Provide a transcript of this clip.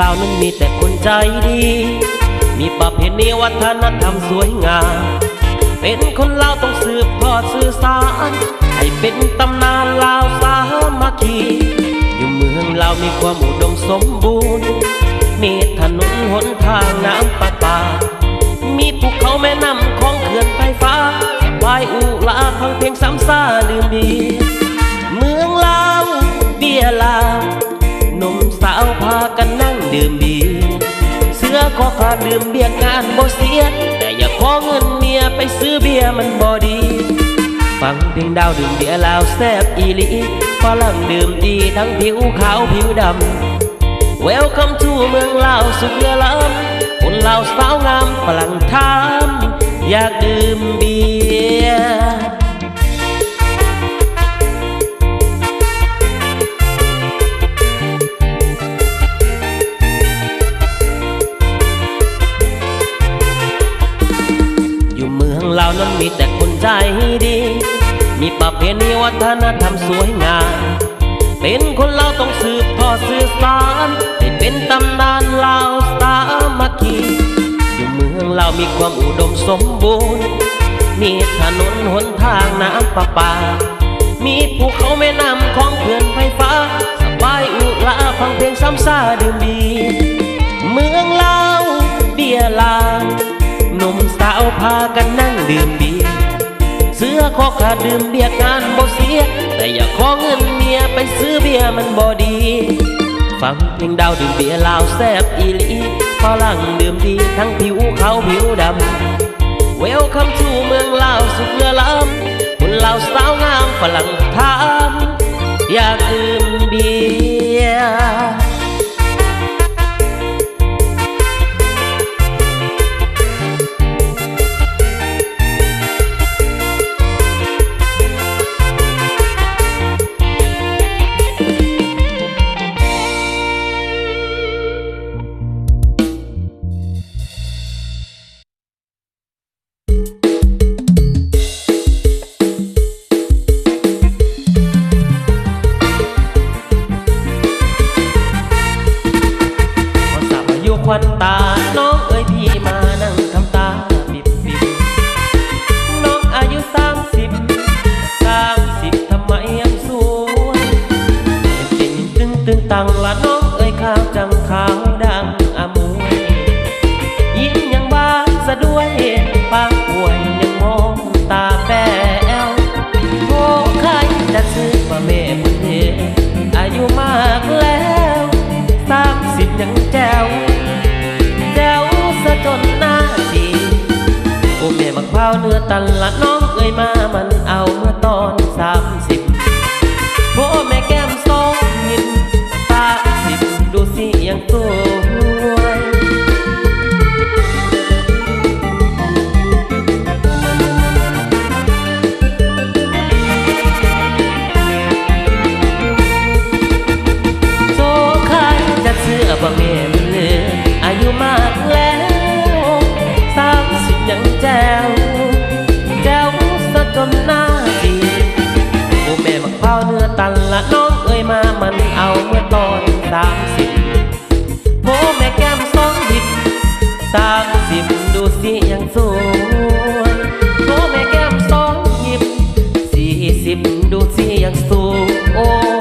ลาวนั้นมีแต่คนใจดี มีประเพณีวัฒนธรรมสวยงาม เป็นคนลาวต้องสืบทอดสื่อสาร ให้เป็นตำนานลาวสามัคคี อยู่เมืองลาวมีความอุดมสมบูรณ์ มีถนนหนทางน้ำประปา มีภูเขาแม่น้ำของเขื่อนไฟฟ้า วายอุลาฟังเพลงซ้ำซาลืมดี ดื่มเบียร์เสื้อขอขาดดื่มเบียร์งานบ่เสียแต่อย่าขอเงินเมียไปซื้อเบียร์มันบ่ดี ฟังเพลงดาวดื่มเบียร์ลาวแซบอีลีฝรั่งดื่มดีทั้งผิวขาวผิวดำ Welcome to เมืองลาวสุดเรือลำคนลาวสาวงามฝรั่งทามอยากดื่มเบียร์ นั้นมีแต่คนใจดี มีประเพณีวัฒนธรรมสวยงาม เป็นคนเลาต้องสืบทอดสื่อสารให้เป็นตำนานลาวสามัคคี อยู่เมืองเลามีความอุดมสมบูรณ์ มีถนนหนทางน้ำประปา มีภูเขาแม่น้ำของเขื่อนไฟฟ้า สบายอุลาฟังเพลงซ้ำซาดื่ม กันนั่งดื่มเบียร์เสื้อขอขาดดื่มเบียร์งานบ่เสีย แต่อย่าขอเงินเมียไปซื้อเบียร์มันบ่ดี ฟังเพลงดาวดื่มเบียร์ลาวแซบอีลีฝรั่งดื่มดีทั้งผิวขาวผิวดำเวลคัมทูเมืองลาวสุดเรือลำคนลาวสาวงามฝรั่ง วอายุควันตา น้องเอ้ยพี่มานั่งทำตาบิบบิบน้องอายุสามสิบสามสิบทำไมยังสวยเป็นติ่งตึงตึงตังละน้องเอ้ยขาวจังขาว เนื้อตันละน้องเอ้ยมามันเอาเมื่อตอนสาว สามสิบโพแม่แก้มสองหิบสามสิบดูสิยังสวยโพแม่แก้มสองหิบสี่สิบดูสิยังสวย